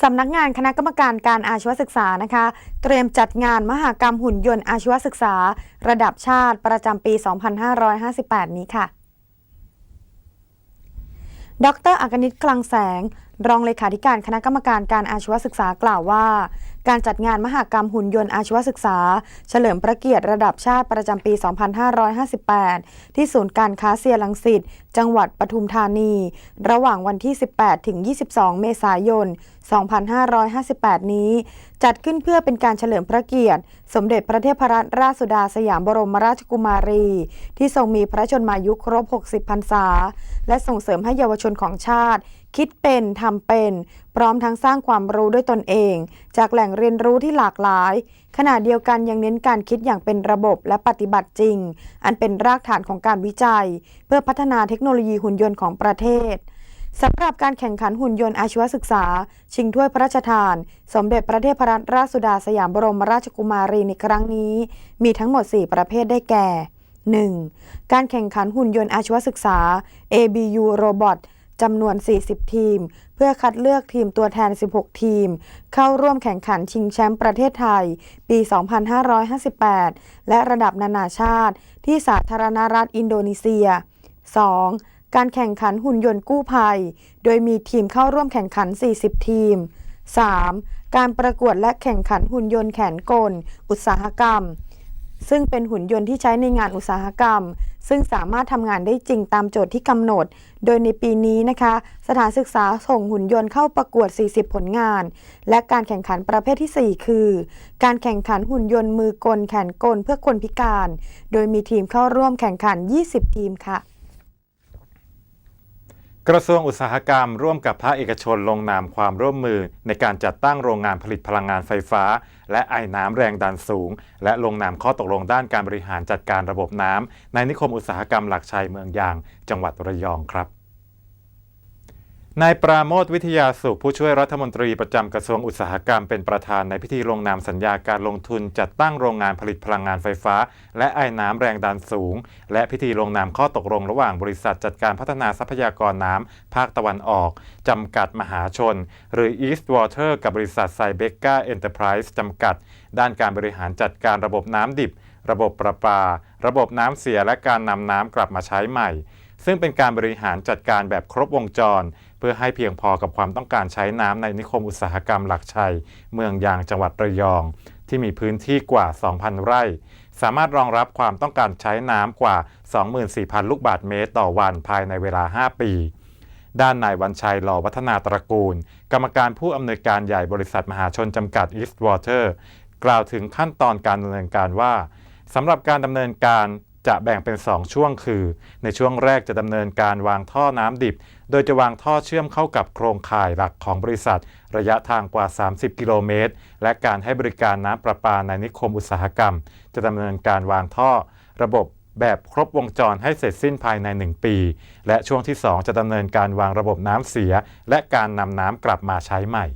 สำนักงานคณะกรรมการการอาชีวศึกษานะคะ เตรียมจัดงานมหกรรมหุ่นยนต์อาชีวศึกษา ระดับชาติประจำปี 2558 นี้ค่ะ ดรอักนิตคลังแสงรองเลขาธิการคณะกรรมการการอาชีวศึกษากล่าวว่า การจัดงานมหากรรมหุ่นยนต์อาชีวศึกษา เฉลิมพระเกียรติระดับชาติประจำปี 2558 ที่ศูนย์การค้าเซียรังสิตจังหวัดปทุมธานี ระหว่างวันที่ 18 ถึง 22 เมษายน 2558 นี้ จัดขึ้นเพื่อเป็นการเฉลิมพระเกียรติ สมเด็จพระเทพรัตนราชสุดาสยามบรมราชกุมารี ที่ทรงมีพระชนมายุครบ 60 พรรษา และส่งเสริมให้เยาวชนของชาติ คิดเป็นทำเป็น พร้อมทั้งสร้างความรู้ด้วยตนเอง จากแหล่งเรียนรู้ที่หลากหลาย ขณะเดียวกันยังเน้นการคิดอย่างเป็นระบบและปฏิบัติจริง อันเป็นรากฐานของการวิจัย เพื่อพัฒนาเทคโนโลยีหุ่นยนต์ของประเทศสำหรับการแข่งขันหุ่นยนต์อาชีวศึกษา ชิงถ้วยพระราชทาน สมเด็จพระเทพรัตนราชสุดาสยามบรมราชกุมารีในครั้งนี้ มีทั้งหมด 4 ประเภทได้แก่ 1. การแข่งขันหุ่นยนต์อาชีวศึกษา ABU Robot จำนวน 40 ทีม เพื่อคัดเลือกทีมตัวแทน 16 ทีม เข้าร่วมแข่งขันชิงแชมป์ประเทศไทย ปี 2558 และระดับนานาชาติ ที่สาธารณรัฐอินโดนีเซีย 2. การแข่งขันหุ่นยนต์กู้ภัย โดยมีทีมเข้าร่วมแข่งขัน 40 ทีม 3. การประกวดและแข่งขันหุ่นยนต์แขนกล อุตสาหกรรม ซึ่งเป็นหุ่นยนต์ที่ใช้ในงานอุตสาหกรรม ซึ่งสามารถทำงานได้จริงตามโจทย์ที่กำหนด โดยในปีนี้นะคะ สถานศึกษาส่งหุ่นยนต์เข้าประกวด 40 ผลงาน และการแข่งขันประเภทที่ 4 คือ การแข่งขันหุ่นยนต์มือกลแขนกลเพื่อคนพิการ โดยมีทีมเข้าร่วมแข่งขัน 20 ทีมค่ะ กระทรวงอุตสาหกรรมร่วมกับภาคเอกชนลงนามความร่วมมือ ในการจัดตั้งโรงงานผลิตพลังงานไฟฟ้า และไอ้น้ำแรงดันสูง และลงนามข้อตกลงด้านการบริหารจัดการระบบน้ำในนิคมอุตสาหกรรมหลักชัยเมืองยาง จังหวัดระยองครับ นายปราโมทวิทยาสุขผู้ช่วยรัฐมนตรีประจำกระทรวงอุตสาหกรรมเป็นประธานในพิธีลงนามสัญญาการลงทุนจัดตั้งโรงงานผลิตพลังงานไฟฟ้า และไอ้น้ำแรงดันสูง และพิธีลงนามข้อตกลงระหว่างบริษัทจัดการพัฒนาทรัพยากรน้ำภาคตะวันออก จำกัดมหาชน หรือ East Water กับบริษัทไซเบก a าเอ็นเตอร์ไพรส์จำกัด ด้านการบริหารจัดการระบบน้ำดิบ ระบบประปา ระบบน้ำเสียและการนำน้ำกลับมาใช้ใหม่ ซึ่งเป็นการบริหารจัดการแบบครบวงจร เพื่อให้เพียงพอกับความต้องการใช้น้ำในนิคมอุตสาหกรรมหลักชัย เมืองยางจังหวัดระยอง ที่มีพื้นที่กว่า 2,000 ไร่ สามารถรองรับความต้องการใช้น้ำกว่า 24,000 ลูกบาศก์เมตรต่อวันภายในเวลา 5 ปีด้านนายวันชัยหล่อวัฒนาตระกูล กรรมการผู้อำนวยการใหญ่บริษัทมหาชนจำกัด East Water กล่าวถึงขั้นตอนการดำเนินการว่าสำหรับการดำเนินการ จะแบ่งเป็น 2 ช่วงคือ ในช่วงแรกจะดำเนินการวางท่อน้ำดิบ โดยจะวางท่อเชื่อมเข้ากับโครงข่ายหลักของบริษัท ระยะทางกว่า 30 กิโลเมตร และการให้บริการน้ำประปาในนิคมอุตสาหกรรม จะดำเนินการวางท่อ ระบบแบบครบวงจรให้เสร็จสิ้นภายใน 1 ปี และช่วงที่ 2 จะดำเนินการวางระบบน้ำเสีย และการนำน้ำกลับมาใช้ใหม่